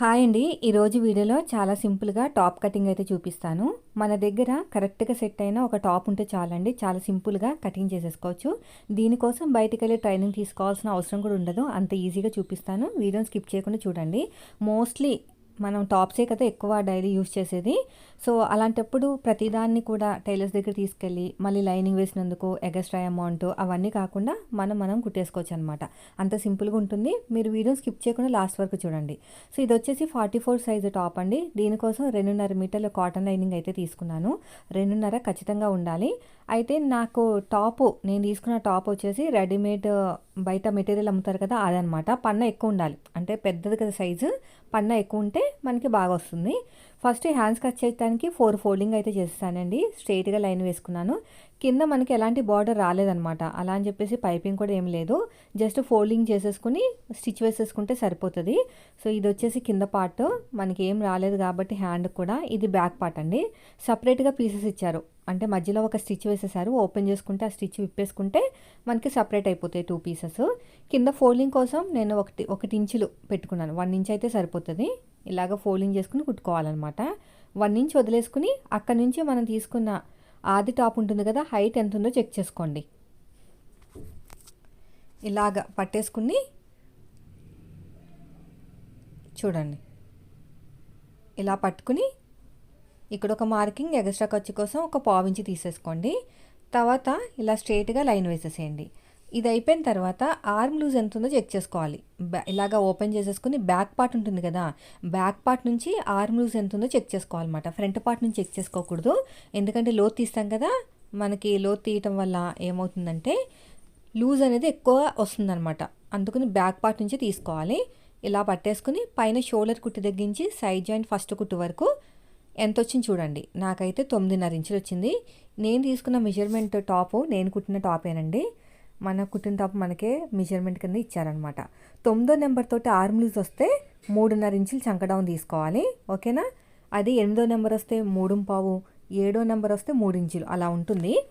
Hi అండి. ఈరోజు వీడియోలో చాలా సింపుల్గా టాప్ కటింగ్ అయితే చూపిస్తాను. మన దగ్గర కరెక్ట్గా సెట్ అయిన ఒక టాప్ ఉంటే చాలండి. చాలా సింపుల్గా కటింగ్ చేసేసుకోవచ్చు. దీనికోసం బయటికి వెళ్ళి ట్రైనింగ్ తీసుకోవాల్సిన అవసరం కూడా ఉండదు. అంత ఈజీగా చూపిస్తాను. వీడియోని స్కిప్ చేయకుండా చూడండి. మోస్ట్లీ మనం టాప్సే కదా ఎక్కువ డైలీ యూస్ చేసేది. సో అలాంటప్పుడు ప్రతిదాన్ని కూడా టైలర్స్ దగ్గర తీసుకెళ్ళి మళ్ళీ లైనింగ్ వేసినందుకు ఎగస్ట్రా అమౌంట్ అవన్నీ కాకుండా మనం మనం కుట్టేసుకోవచ్చు అనమాట అంత సింపుల్గా ఉంటుంది. మీరు వీడియో స్కిప్ చేయకుండా లాస్ట్ వరకు చూడండి. సో ఇది వచ్చేసి ఫార్టీ ఫోర్ సైజ్ టాప్ అండి. దీనికోసం రెండున్నర మీటర్ల కాటన్ లైనింగ్ అయితే తీసుకున్నాను. రెండున్నర ఖచ్చితంగా ఉండాలి. అయితే నాకు టాపు నేను తీసుకున్న టాప్ వచ్చేసి రెడీమేడ్ బయట మెటీరియల్ అమ్ముతారు కదా అదనమాట పన్న ఎక్కువ ఉండాలి. అంటే పెద్దది కదా సైజు. పన్న ఎక్కువ ఉంటే మనకి బాగా వస్తుంది. ఫస్ట్ హ్యాండ్స్ కట్ చేయడానికి ఫోర్ ఫోల్డింగ్ అయితే చేస్తానండి స్ట్రైట్గా లైన్ వేసుకున్నాను. కింద మనకి ఎలాంటి బార్డర్ రాలేదనమాట అలా అని చెప్పేసి పైపింగ్ కూడా ఏం లేదు. జస్ట్ ఫోల్డింగ్ చేసేసుకుని స్టిచ్ వేసేసుకుంటే సరిపోతుంది. సో ఇది వచ్చేసి కింద పార్ట్. మనకి ఏం రాలేదు కాబట్టి హ్యాండ్ కూడా. ఇది బ్యాక్ పార్ట్ అండి. సపరేట్గా పీసెస్ ఇచ్చారు. అంటే మధ్యలో ఒక స్టిచ్ వేసేసారు. ఓపెన్ చేసుకుంటే ఆ స్టిచ్ విప్పేసుకుంటే మనకి సపరేట్ అయిపోతాయి టూ పీసెస్. కింద ఫోల్డింగ్ కోసం నేను ఒకటి ఒకటి ఇంచులు పెట్టుకున్నాను. వన్ ఇంచ్ అయితే సరిపోతుంది. ఇలాగ ఫోల్డింగ్ చేసుకుని కుట్టుకోవాలన్నమాట. వన్ ఇంచ్ వదిలేసుకుని అక్కడి నుంచి మనం తీసుకున్న ఆది టాప్ ఉంటుంది కదా హైట్ ఎంత ఉందో చెక్ చేసుకోండి. ఇలాగ పట్టేసుకుని చూడండి. ఇలా పట్టుకుని ఇక్కడ ఒక మార్కింగ్ ఎగస్ట్రా ఖర్చు కోసం ఒక పావించి తీసేసుకోండి. తర్వాత ఇలా స్ట్రైట్గా లైన్ వేసేసేయండి. ఇది అయిపోయిన తర్వాత ఆర్మ్ లూజ్ ఎంత ఉందో చెక్ చేసుకోవాలి. బ్యా ఇలాగా ఓపెన్ చేసేసుకుని బ్యాక్ పార్ట్ ఉంటుంది కదా బ్యాక్ పార్ట్ నుంచి ఆర్మ్ లూజ్ ఎంత ఉందో చెక్ చేసుకోవాలన్నమాట. ఫ్రంట్ పార్ట్ నుంచి చెక్ చేసుకోకూడదు. ఎందుకంటే లోత్ తీస్తాం కదా మనకి లోత్ తీయటం వల్ల ఏమవుతుందంటే లూజ్ అనేది ఎక్కువ వస్తుందన్నమాట. అందుకని బ్యాక్ పార్ట్ నుంచి తీసుకోవాలి. ఇలా పట్టేసుకుని పైన షోల్డర్ కుట్టు తగ్గించి సైడ్ జాయింట్ ఫస్ట్ కుట్టు వరకు ఎంత వచ్చింది చూడండి. నాకైతే తొమ్మిదిన్నర ఇంచులు వచ్చింది. నేను తీసుకున్న మెజర్మెంట్ టాపు నేను కుట్టిన టాపేనండి. మన కుట్టిన టాప్ మనకే మెజర్మెంట్ కింద ఇచ్చారనమాట తొమ్మిదో నెంబర్ తోటి ఆర్మ్ లూజ్ వస్తే మూడున్నర ఇంచులు చంకడౌన్ తీసుకోవాలి. ఓకేనా? అది ఎనిమిదో నెంబర్ వస్తే మూడు పావు ఏడో నెంబర్ వస్తే మూడు ఇంచులు అలా ఉంటుంది.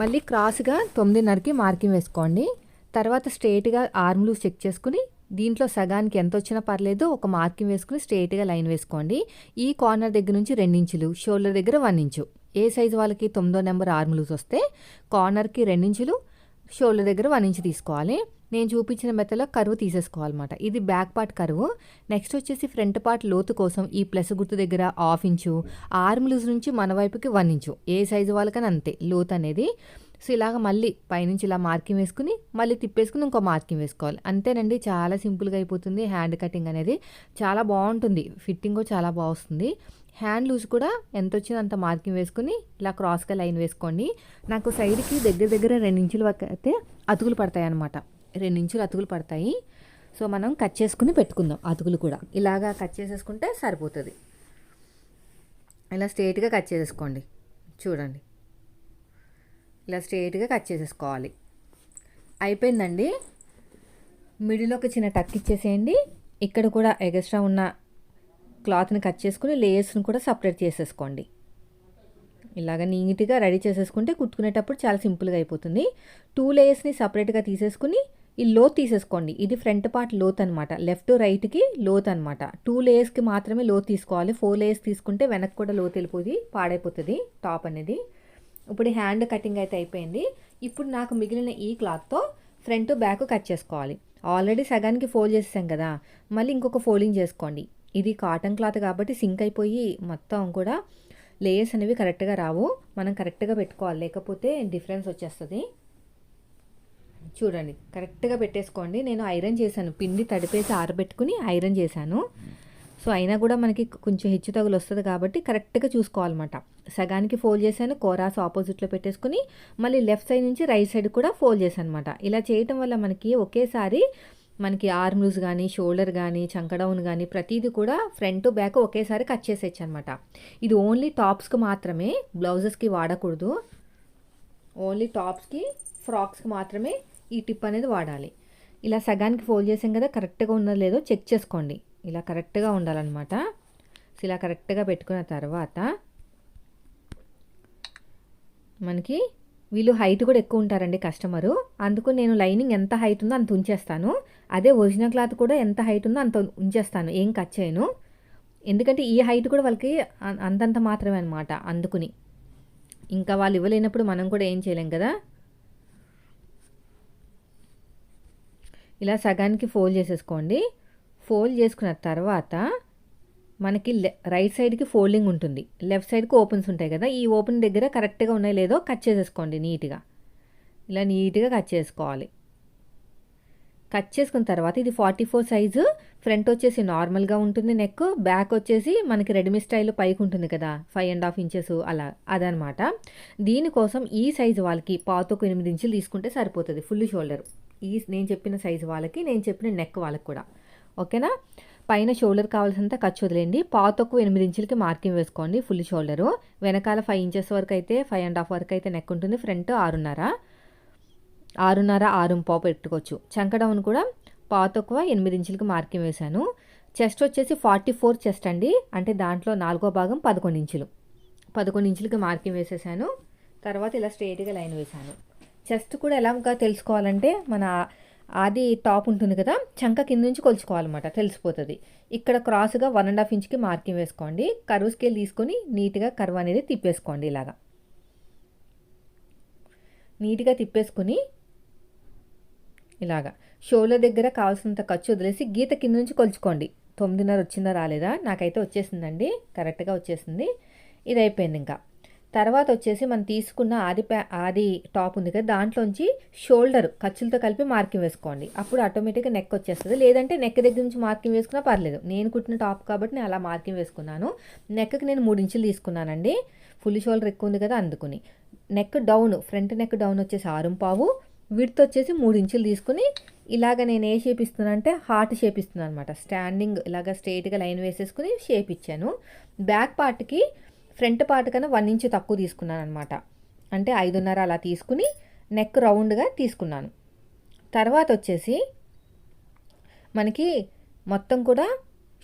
మళ్ళీ క్రాస్గా తొమ్మిదిన్నరకి మార్కింగ్ వేసుకోండి. తర్వాత స్ట్రేట్గా ఆర్మ్ లూజ్ చెక్ చేసుకుని దీంట్లో సగానికి ఎంత వచ్చినా పర్లేదు ఒక మార్కింగ్ వేసుకుని స్ట్రేట్గా లైన్ వేసుకోండి. ఈ కార్నర్ దగ్గర నుంచి రెండించులు షోల్డర్ దగ్గర వన్ ఇంచు. ఏ సైజు వాళ్ళకి తొమ్మిదో నెంబర్ ఆర్మ్ లూజ్ వస్తే కార్నర్కి రెండించులు షోల్డర్ దగ్గర వన్ ఇంచ్ తీసుకోవాలి. నేను చూపించిన మెత్తలో కరువు తీసేసుకోవాలన్నమాట. ఇది బ్యాక్ పార్ట్ కరువు. నెక్స్ట్ వచ్చేసి ఫ్రంట్ పార్ట్ లోతు కోసం ఈ ప్లస్ గుర్తు దగ్గర హాఫ్ ఇంచు ఆర్మ్ లూజ్ నుంచి మన వైపుకి వన్ ఇంచు. ఏ సైజు వాళ్ళకని అంతే లోతు అనేది. సో ఇలాగ మళ్ళీ పైనుంచి ఇలా మార్కింగ్ వేసుకుని మళ్ళీ తిప్పేసుకుని ఇంకో మార్కింగ్ వేసుకోవాలి. అంతేనండి చాలా సింపుల్గా అయిపోతుంది హ్యాండ్ కటింగ్ అనేది. చాలా బాగుంటుంది. ఫిట్టింగ్ కూడా చాలా బాగుంది హ్యాండ్ లూజ్ కూడా ఎంత వచ్చిందో అంత మార్కింగ్ వేసుకుని ఇలా క్రాస్గా లైన్ వేసుకోండి. నాకు సైడ్కి దగ్గర దగ్గర రెండు ఇంచుల వరకు అయితే అతుకులు పడతాయి అనమాట రెండు ఇంచులు అతుకులు పడతాయి. సో మనం కట్ చేసుకుని పెట్టుకుందాం అతుకులు కూడా. ఇలాగా కట్ చేసేసుకుంటే సరిపోతుంది. ఇలా స్ట్రేట్గా కట్ చేసేసుకోండి. చూడండి. ఇలా స్ట్రేట్గా కట్ చేసేసుకోవాలి. అయిపోయిందండి. మిడిల్ ఒక చిన్న టక్ ఇచ్చేసేయండి. ఇక్కడ కూడా ఎగస్ట్రా ఉన్న క్లాత్ని కట్ చేసుకుని లేయర్స్ని కూడా సపరేట్ చేసేసుకోండి. ఇలాగ నీట్గా రెడీ చేసేసుకుంటే కుట్టుకునేటప్పుడు చాలా సింపుల్గా అయిపోతుంది. టూ లేయర్స్ని సపరేట్గా తీసేసుకుని ఈ లోత్ తీసేసుకోండి. ఇది ఫ్రంట్ పార్ట్ లోత్ అనమాట లెఫ్ట్ రైట్కి లోత్ అనమాట టూ లేయర్స్కి మాత్రమే లోత్ తీసుకోవాలి. ఫోర్ లేయర్స్ తీసుకుంటే వెనక్కి కూడా లోత్ వెళ్ళిపోయి పాడైపోతుంది టాప్ అనేది. ఇప్పుడు హ్యాండ్ కటింగ్ అయితే అయిపోయింది. ఇప్పుడు నాకు మిగిలిన ఈ క్లాత్తో ఫ్రంట్ బ్యాక్ కట్ చేసుకోవాలి. ఆల్రెడీ సగానికి ఫోల్డ్ చేసాం కదా. మళ్ళీ ఇంకొక ఫోల్డింగ్ చేసుకోండి. ఇది కాటన్ క్లాత్ కాబట్టి సింక్ అయిపోయి మొత్తం కూడా లేయర్స్ అనేవి కరెక్ట్గా రావు. మనం కరెక్ట్గా పెట్టుకోవాలి. లేకపోతే డిఫరెన్స్ వచ్చేస్తుంది. చూడండి. కరెక్ట్గా పెట్టేసుకోండి. నేను ఐరన్ చేశాను. పిండి తడిపేసి ఆరబెట్టుకుని ఐరన్ చేశాను. సో అయినా కూడా మనకి కొంచెం హెచ్చు తగులు వస్తుంది కాబట్టి కరెక్ట్గా చూసుకోవాలన్నమాట. సగానికి ఫోల్డ్ చేశాను. కోరాస్ ఆపోజిట్లో పెట్టేసుకుని మళ్ళీ లెఫ్ట్ సైడ్ నుంచి రైట్ సైడ్ కూడా ఫోల్డ్ చేశాను అనమాట ఇలా చేయటం వల్ల మనకి ఒకేసారి మనకి ఆర్మ్స్ కానీ షోల్డర్ కానీ చంకడౌన్ కానీ ప్రతిదీ కూడా ఫ్రంట్ బ్యాక్ ఒకేసారి కట్ చేసేయచ్చు అనమాట ఇది ఓన్లీ టాప్స్కి మాత్రమే బ్లౌజెస్కి వాడకూడదు. ఓన్లీ టాప్స్కి ఫ్రాక్స్కి మాత్రమే ఈ టిప్ అనేది వాడాలి. ఇలా సగానికి ఫోల్డ్ చేసాం కదా కరెక్ట్గా ఉన్నదో లేదో చెక్ చేసుకోండి. ఇలా కరెక్ట్గా ఉండాలన్నమాట. ఇలా కరెక్ట్గా పెట్టుకున్న తర్వాత మనకి వీళ్ళు హైట్ కూడా ఎక్కువ ఉంటారండి కస్టమరు. అందుకు నేను లైనింగ్ ఎంత హైట్ ఉందో అంత ఉంచేస్తాను. అదే ఒరిజినల్ క్లాత్ కూడా ఎంత హైట్ ఉందో అంత ఉంచేస్తాను. ఏం కట్ చేయను. ఎందుకంటే ఈ హైట్ కూడా వాళ్ళకి అంతంత మాత్రమే అనమాట అందుకుని. ఇంకా వాళ్ళు ఇవ్వలేనప్పుడు మనం కూడా ఏం చేయలేం కదా. ఇలా సగానికి ఫోల్డ్ చేసేసుకోండి. ఫోల్డ్ చేసుకున్న తర్వాత మనకి లె- రైట్ సైడ్కి ఫోల్డింగ్ ఉంటుంది. లెఫ్ట్ సైడ్కి ఓపెన్స్ ఉంటాయి కదా ఈ ఓపెన్ దగ్గర కరెక్ట్గా ఉన్నాయో లేదో కట్ చేసేసుకోండి నీట్గా. ఇలా నీట్గా కట్ చేసుకోవాలి. కట్ చేసుకున్న తర్వాత ఇది ఫార్టీ ఫోర్ సైజు ఫ్రంట్ వచ్చేసి నార్మల్గా ఉంటుంది నెక్ బ్యాక్ వచ్చేసి మనకి రెడీమేడ్ స్టైల్ పైకి ఉంటుంది కదా ఫైవ్ అండ్ హాఫ్ ఇంచెస్ అలా అదనమాట. దీనికోసం ఈ సైజు వాళ్ళకి పాతకు ఎనిమిది ఇంచులు తీసుకుంటే సరిపోతుంది ఫుల్ షోల్డర్. ఈ నేను చెప్పిన సైజు వాళ్ళకి నేను చెప్పిన నెక్ వాళ్ళకి కూడా. ఓకేనా? పైన షోల్డర్ కావాల్సినంత ఖర్చు వదిలేండి పాతకు ఎనిమిది ఇంచులకి మార్కింగ్ వేసుకోండి ఫుల్ షోల్డరు. వెనకాల ఫైవ్ ఇంచెస్ వరకు అయితే ఫైవ్ అండ్ హాఫ్ వరకు అయితే నెక్ ఉంటుంది ఫ్రంట్ ఆరున్నర. ఆరున్నర ఆరు పావు పెట్టుకోవచ్చు. చంకడౌన్ కూడా పాతక్కువ ఎనిమిది ఇంచులకి మార్కింగ్ వేశాను. చెస్ట్ వచ్చేసి ఫార్టీ ఫోర్ చెస్ట్ అండి. అంటే దాంట్లో నాలుగో భాగం పదకొండు ఇంచులు. పదకొండు ఇంచులకి మార్కింగ్ వేసేసాను. తర్వాత ఇలా స్ట్రైట్గా లైన్ వేశాను. చెస్ట్ కూడా ఎలాగా తెలుసుకోవాలంటే మన అది టాప్ ఉంటుంది కదా చంక కింద నుంచి కొలుచుకోవాలన్నమాట తెలిసిపోతుంది. ఇక్కడ క్రాస్గా వన్ అండ్ హాఫ్ ఇంచ్కి మార్కింగ్ వేసుకోండి. కరువు స్కేల్ తీసుకొని నీట్గా కరువు అనేది తిప్పేసుకోండి ఇలాగా. నీట్గా తిప్పేసుకుని ఇలాగా. షోలో దగ్గర కావాల్సినంత ఖర్చు వదిలేసి గీత కింద నుంచి కొలుచుకోండి. తొమ్మిదిన్నర వచ్చిందా రాలేదా? నాకైతే వచ్చేసిందండి. కరెక్ట్గా వచ్చేసింది. ఇది అయిపోయింది ఇంకా. తర్వాత వచ్చేసి మనం తీసుకున్న ఆది ఆది టాప్ ఉంది కదా దాంట్లోంచి షోల్డర్ ఖర్చులతో కలిపి మార్కింగ్ వేసుకోండి. అప్పుడు ఆటోమేటిక్గా నెక్ వచ్చేస్తుంది. లేదంటే నెక్ దగ్గర నుంచి మార్కింగ్ వేసుకున్నా పర్లేదు. నేను కుట్టిన టాప్ కాబట్టి నేను అలా మార్కింగ్ వేసుకున్నాను. నెక్కి నేను మూడు ఇంచులు తీసుకున్నానండి. ఫుల్ షోల్డర్ ఎక్కువ ఉంది కదా అందుకుని. Neck down front neck down వచ్చేసి ఆరుంపావు విడ్త్ వచ్చేసి మూడు ఇంచులు తీసుకుని ఇలాగ నేను ఏ షేప్ ఇస్తున్నానంటే హార్ట్ షేప్ ఇస్తున్నాను అనమాట స్టాండింగ్ ఇలాగ స్ట్రైట్గా లైన్ వేసేసుకుని షేప్ ఇచ్చాను. బ్యాక్ పార్ట్కి ఫ్రంట్ పార్ట్ కన్నా వన్ ఇంచ్ తక్కువ తీసుకున్నాను అనమాట అంటే ఐదున్నర అలా తీసుకుని నెక్ రౌండ్గా తీసుకున్నాను. తర్వాత వచ్చేసి మనకి మొత్తం కూడా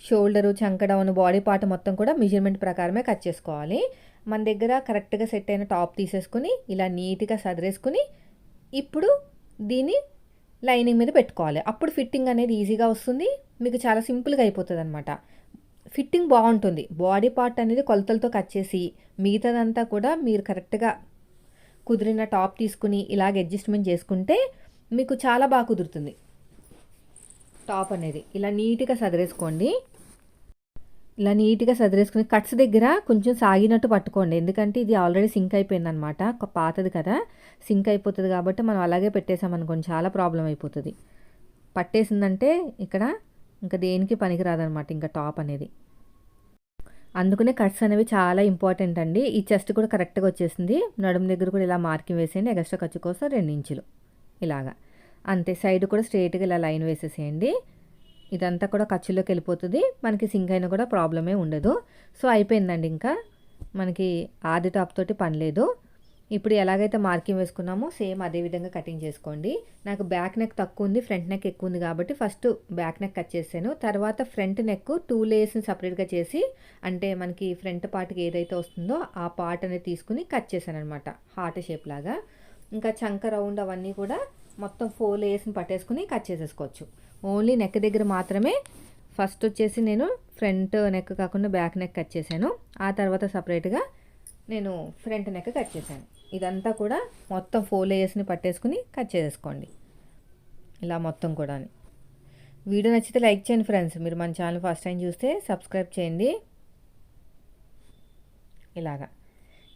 షోల్డరు చంకడౌన్ బాడీ పార్ట్ మొత్తం కూడా మెజర్మెంట్ ప్రకారమే కట్ చేసుకోవాలి. మన దగ్గర కరెక్ట్గా సెట్ అయిన టాప్ తీసేసుకుని ఇలా నీట్గా సదిరేసుకుని ఇప్పుడు దీన్ని లైనింగ్ మీద పెట్టుకోవాలి. అప్పుడు ఫిట్టింగ్ అనేది ఈజీగా వస్తుంది. మీకు చాలా సింపుల్గా అయిపోతుంది అనమాట ఫిట్టింగ్ బాగుంటుంది. బాడీ పార్ట్ అనేది కొలతలతో కట్ చేసి మిగతాదంతా కూడా మీరు కరెక్ట్గా కుదిరిన టాప్ తీసుకుని ఇలాగ అడ్జస్ట్మెంట్ చేసుకుంటే మీకు చాలా బాగా కుదురుతుంది. టాప్ అనేది ఇలా నీట్గా సదిరేసుకోండి. ఇలా నీట్గా సదిరేసుకుని కట్స్ దగ్గర కొంచెం సాగినట్టు పట్టుకోండి. ఎందుకంటే ఇది ఆల్రెడీ సింక్ అయిపోయింది అనమాట పాతది కదా. సింక్ అయిపోతుంది కాబట్టి మనం అలాగే పెట్టేసామనుకోండి చాలా ప్రాబ్లం అయిపోతుంది. పట్టేసిందంటే ఇక్కడ ఇంకా దేనికి పనికిరాదనమాట ఇంకా టాప్ అనేది. అందుకనే కట్స్ అనేవి చాలా ఇంపార్టెంట్ అండి. ఈ చెస్ట్ కూడా కరెక్ట్గా వచ్చేసింది. నడుము దగ్గర కూడా ఇలా మార్కింగ్ వేసేయండి. ఎక్స్ట్రా ఖర్చు కోసం రెండు ఇంచులు. ఇలాగా. అంతే. సైడ్ కూడా స్ట్రైట్గా ఇలా లైన్ వేసేసేయండి. ఇదంతా కూడా ఖర్చులోకి వెళ్ళిపోతుంది. మనకి సింక్ అయినా కూడా ప్రాబ్లమే ఉండదు. సో అయిపోయిందండి ఇంకా. మనకి ఆది టాప్ తోటి పని లేదు. ఇప్పుడు ఎలాగైతే మార్కింగ్ వేసుకున్నామో సేమ్ అదే విధంగా కటింగ్ చేసుకోండి. నాకు బ్యాక్ నెక్ తక్కువ ఉంది ఫ్రంట్ నెక్ ఎక్కువ ఉంది కాబట్టి ఫస్ట్ బ్యాక్ నెక్ కట్ చేశాను. తర్వాత ఫ్రంట్ నెక్ టూ లేయర్స్ని సపరేట్గా చేసి అంటే మనకి ఫ్రంట్ పార్ట్కి ఏదైతే వస్తుందో ఆ పార్ట్ అనేది తీసుకుని కట్ చేశాను అనమాట హార్ట్ షేప్ లాగా. ఇంకా చంక రౌండ్ అవన్నీ కూడా మొత్తం ఫోర్ లేయర్స్ని పట్టేసుకుని కట్ చేసేసుకోవచ్చు. ఓన్లీ నెక్ దగ్గర మాత్రమే. ఫస్ట్ వచ్చేసి నేను ఫ్రంట్ నెక్ కాకుండా బ్యాక్ నెక్ కట్ చేశాను. ఆ తర్వాత సపరేట్గా నేను ఫ్రంట్ నెక్ కట్ చేశాను. ఇదంతా కూడా మొత్తం ఫోర్ లేయర్స్ని పట్టేసుకుని కట్ చేసేసుకోండి. ఇలా మొత్తం కూడా వీడియో నచ్చితే లైక్ చేయండి ఫ్రెండ్స్. మీరు మన ఛానల్ ఫస్ట్ టైం చూస్తే సబ్స్క్రైబ్ చేయండి. ఇలాగా.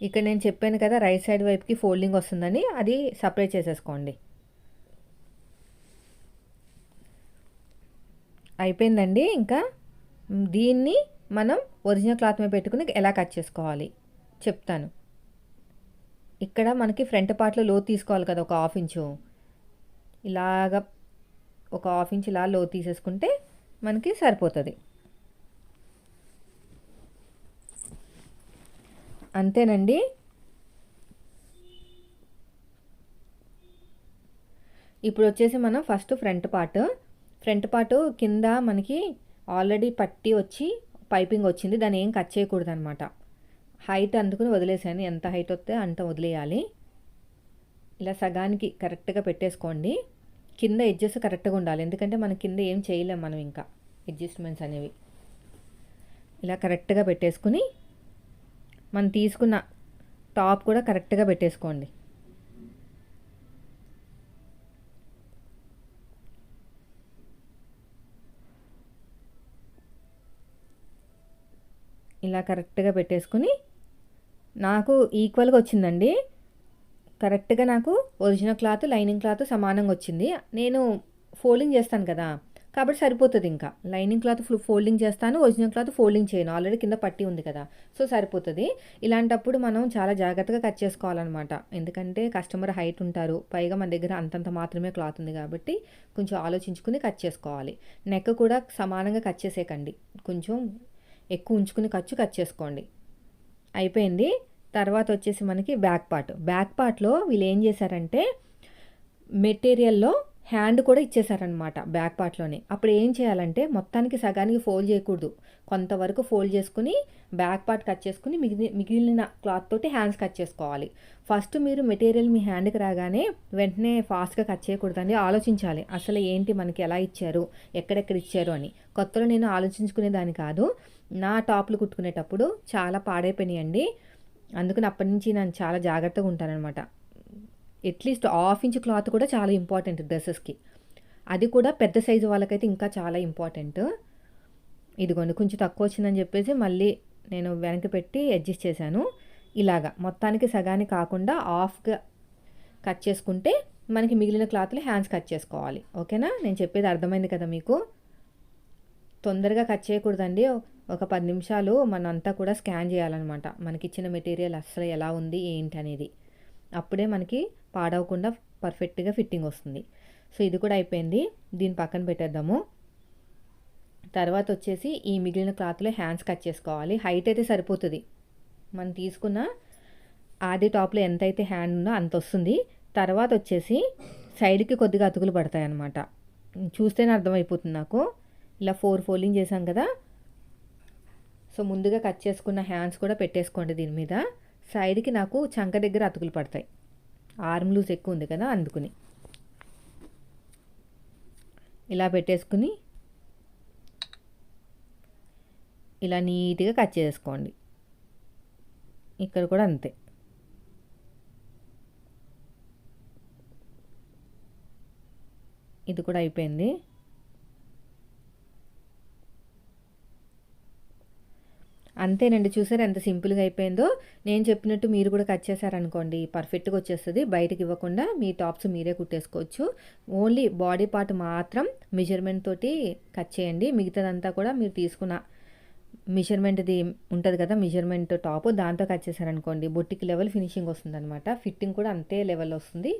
ఇక్కడ నేను చెప్పాను కదా రైట్ సైడ్ వైపుకి ఫోల్డింగ్ వస్తుందని అది సపరేట్ చేసేసుకోండి. అయిపోయిందండి ఇంకా. దీన్ని మనం ఒరిజినల్ క్లాత్ మీద పెట్టుకుని ఎలా కట్ చేసుకోవాలి? చెప్తాను. ఇక్కడ మనకి ఫ్రంట్ పార్ట్లో లో తీసుకోవాలి కదా ఒక హాఫ్ ఇంచు. ఇలాగ ఒక హాఫ్ ఇంచ్ ఇలా లో తీసేసుకుంటే మనకి సరిపోతుంది. అంతేనండి. ఇప్పుడు వచ్చేసి మనం first front part. Front part కింద మనకి ఆల్రెడీ పట్టి వచ్చి పైపింగ్ వచ్చింది. దాన్ని ఏం కట్ చేయకూడదు అనమాట హైట్ అందుకుని వదిలేసాను. ఎంత హైట్ వస్తే అంత వదిలేయాలి. ఇలా సగానికి కరెక్ట్గా పెట్టేసుకోండి. కింద ఎడ్జెస్ కరెక్ట్గా ఉండాలి. ఎందుకంటే మన కింద ఏం చేయలేం మనం ఇంకా అడ్జస్ట్మెంట్స్ అనేవి. ఇలా కరెక్ట్గా పెట్టేసుకుని మనం తీసుకున్న టాప్ కూడా కరెక్ట్గా పెట్టేసుకోండి. ఇలా కరెక్ట్గా పెట్టేసుకుని నాకు ఈక్వల్గా వచ్చిందండి. కరెక్ట్గా నాకు ఒరిజినల్ క్లాత్ లైనింగ్ క్లాత్ సమానంగా వచ్చింది. నేను ఫోల్డింగ్ చేస్తాను కదా కాబట్టి సరిపోతుంది ఇంకా. లైనింగ్ క్లాత్ ఫోల్డింగ్ చేస్తాను ఒరిజినల్ క్లాత్ ఫోల్డింగ్ చేయను. ఆల్రెడీ కింద పట్టి ఉంది కదా సో సరిపోతుంది. ఇలాంటప్పుడు మనం చాలా జాగ్రత్తగా కట్ చేసుకోవాలన్నమాట. ఎందుకంటే కస్టమర్ హైట్ ఉంటారు పైగా మన దగ్గర అంతంత మాత్రమే క్లాత్ ఉంది కాబట్టి కొంచెం ఆలోచించుకుని కట్ చేసుకోవాలి. నెక్ కూడా సమానంగా కట్ చేసేయకండి కొంచెం ఎక్కువ ఉంచుకుని ఖర్చు కట్ చేసుకోండి. అయిపోయింది. తర్వాత వచ్చేసి మనకి బ్యాక్ పార్ట్ బ్యాక్ పార్ట్లో వీళ్ళు ఏం చేశారంటే మెటీరియల్లో హ్యాండ్ కూడా ఇచ్చేసారనమాట బ్యాక్ పార్ట్లోనే అప్పుడు ఏం చేయాలంటే మొత్తానికి సగానికి ఫోల్డ్ చేయకూడదు. కొంతవరకు ఫోల్డ్ చేసుకుని బ్యాక్ పార్ట్ కట్ చేసుకుని మిగిలి మిగిలిన క్లాత్ తోటి హ్యాండ్స్ కట్ చేసుకోవాలి. ఫస్ట్ మీరు మెటీరియల్ మీ హ్యాండ్కి రాగానే వెంటనే ఫాస్ట్గా కట్ చేయకూడదండి ఆలోచించాలి. అసలు ఏంటి మనకి ఎలా ఇచ్చారు ఎక్కడెక్కడ ఇచ్చారు అని. కొత్తలో నేను ఆలోచించుకునేదాన్ని కాదు. నా టాప్లు కుట్టుకునేటప్పుడు చాలా పాడైపోయినాయండి. అందుకని అప్పటి నుంచి నేను చాలా జాగ్రత్తగా ఉంటానన్నమాట. అట్లీస్ట్ హాఫ్ ఇంచ్ క్లాత్ కూడా చాలా ఇంపార్టెంట్ డ్రెస్సెస్కి. అది కూడా పెద్ద సైజు వాళ్ళకైతే ఇంకా చాలా ఇంపార్టెంట్. ఇదిగోండి కొంచెం తక్కువ వచ్చిందని చెప్పేసి మళ్ళీ నేను వెనక్కి పెట్టి అడ్జస్ట్ చేశాను. ఇలాగా మొత్తానికి సగానికి కాకుండా హాఫ్గా కట్ చేసుకుంటే మనకి మిగిలిన క్లాత్లు హ్యాండ్స్ కట్ చేసుకోవాలి. ఓకేనా? నేను చెప్పేది అర్థమైంది కదా మీకు? తొందరగా కట్ చేయకూడదండి. ఒక పది నిమిషాలు మనంతా కూడా స్కాన్ చేయాలన్నమాట. మనకి ఇచ్చిన మెటీరియల్ అసలు ఎలా ఉంది ఏంటి అనేది. అప్పుడే మనకి పాడవకుండా పర్ఫెక్ట్గా ఫిట్టింగ్ వస్తుంది. సో ఇది కూడా అయిపోయింది. దీన్ని పక్కన పెట్టేద్దాము. తర్వాత వచ్చేసి ఈ మిగిలిన క్లాత్లో హ్యాండ్స్ కట్ చేసుకోవాలి. హైట్ అయితే సరిపోతుంది. మనం తీసుకున్న ఆది టాప్లో ఎంత అయితే హ్యాండ్ ఉందో అంత వస్తుంది. తర్వాత వచ్చేసి సైడ్కి కొద్దిగా అతుకులు పడతాయి అన్నమాట చూస్తేనే అర్థమైపోతుంది నాకు. ఇలా ఫోర్ ఫోల్డింగ్ చేసాం కదా సో ముందుగా కట్ చేసుకున్న హ్యాండ్స్ కూడా పెట్టేసుకోండి దీని మీద. సైడ్కి నాకు చంక దగ్గర అతుకులు పడతాయి. ఆర్మ్ లూజ్ ఎక్కువ ఉంది కదా అందుకుని. ఇలా పెట్టేసుకుని ఇలా నీట్గా కట్ చేసుకోండి. ఇక్కడ కూడా అంతే. ఇది కూడా అయిపోయింది. అంతేనండి. చూసారు ఎంత సింపుల్గా అయిపోయిందో? నేను చెప్పినట్టు మీరు కూడా కట్ చేశారనుకోండి పర్ఫెక్ట్గా వచ్చేస్తుంది. బయటకి ఇవ్వకుండా మీ టాప్స్ మీరే కుట్టేసుకోవచ్చు. ఓన్లీ బాడీ పార్ట్ మాత్రం మెజర్మెంట్ తోటి కట్ చేయండి. మిగతాదంతా కూడా మీరు తీసుకున్న మెజర్మెంట్ది ఉంటుంది కదా మెజర్మెంట్ టాప్ దాంతో కట్ చేశారనుకోండి బొట్టికి లెవెల్ ఫినిషింగ్ వస్తుంది అనమాట ఫిట్టింగ్ కూడా అంతే లెవెల్ వస్తుంది.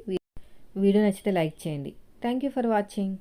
వీడియో నచ్చితే లైక్ చేయండి. Thank you for watching.